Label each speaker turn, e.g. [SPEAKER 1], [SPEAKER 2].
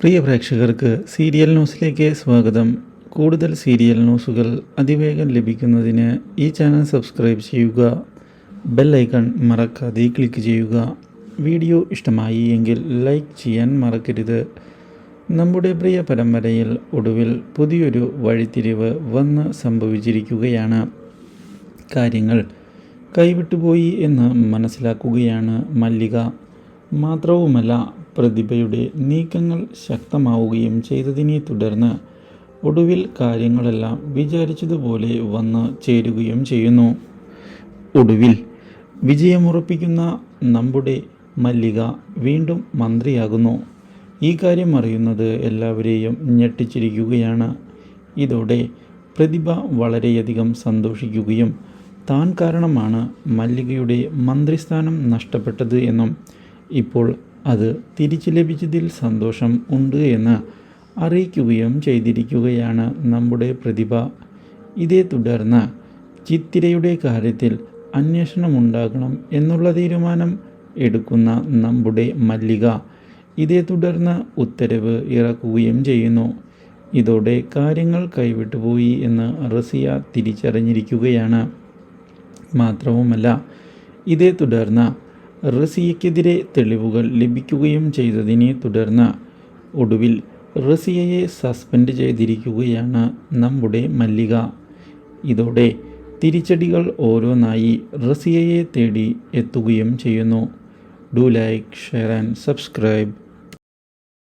[SPEAKER 1] പ്രിയ പ്രേക്ഷകർക്ക് സീരിയൽ ന്യൂസിലേക്ക് സ്വാഗതം. കൂടുതൽ സീരിയൽ ന്യൂസുകൾ അതിവേഗം ലഭിക്കുന്നതിന് ഈ ചാനൽ സബ്സ്ക്രൈബ് ചെയ്യുക. ബെൽ ഐക്കൺ മറക്കാതെ ക്ലിക്ക് ചെയ്യുക. വീഡിയോ ഇഷ്ടമായി എങ്കിൽ ലൈക്ക് ചെയ്യാൻ മറക്കരുത്. നമ്മുടെ പ്രിയ പരമ്പരയിൽ ഒടുവിൽ പുതിയൊരു വഴിത്തിരിവ് വന്ന് സംഭവിച്ചിരിക്കുകയാണ്. കാര്യങ്ങൾ കൈവിട്ടുപോയി എന്ന് മനസ്സിലാക്കുകയാണ് മല്ലിക. മാത്രവുമല്ല പ്രതിഭയുടെ നീക്കങ്ങൾ ശക്തമാവുകയും ചെയ്തതിനെ തുടർന്ന് ഒടുവിൽ കാര്യങ്ങളെല്ലാം വിചാരിച്ചതുപോലെ വന്ന് ചേരുകയും ചെയ്യുന്നു. ഒടുവിൽ വിജയമുറപ്പിക്കുന്ന നമ്മുടെ മല്ലിക വീണ്ടും മന്ത്രിയാകുന്നു. ഈ കാര്യം അറിയുന്നത് എല്ലാവരെയും ഞെട്ടിച്ചിരിക്കുകയാണ്. ഇതോടെ പ്രതിഭ വളരെയധികം സന്തോഷിക്കുകയും താൻ കാരണമാണ് മല്ലികയുടെ മന്ത്രിസ്ഥാനം നഷ്ടപ്പെട്ടത് എന്നും ഇപ്പോൾ അത് തിരിച്ചു ലഭിച്ചതിൽ സന്തോഷം ഉണ്ട് എന്ന് അറിയിക്കുകയും ചെയ്തിരിക്കുകയാണ് നമ്മുടെ പ്രതിഭ. ഇതേ തുടർന്ന് ചിത്തിരയുടെ കാര്യത്തിൽ അന്വേഷണമുണ്ടാകണം എന്നുള്ള തീരുമാനം എടുക്കുന്ന നമ്മുടെ മല്ലിക ഇതേ തുടർന്ന് ഉത്തരവ് ഇറക്കുകയും ചെയ്യുന്നു. ഇതോടെ കാര്യങ്ങൾ കൈവിട്ടുപോയി എന്ന് റസിയ തിരിച്ചറിഞ്ഞിരിക്കുകയാണ്. മാത്രവുമല്ല ഇതേ തുടർന്ന് റസിയയ്ക്കെതിരെ തെളിവുകൾ ലഭിക്കുകയും ചെയ്തതിനെ തുടർന്ന് ഒടുവിൽ റസിയയെ സസ്പെൻഡ് ചെയ്തിരിക്കുകയാണ് നമ്മുടെ മല്ലിക. ഇതോടെ തിരിച്ചടികൾ ഓരോന്നായി റസിയയെ തേടി എത്തുകയും ചെയ്യുന്നു. Do like share and subscribe.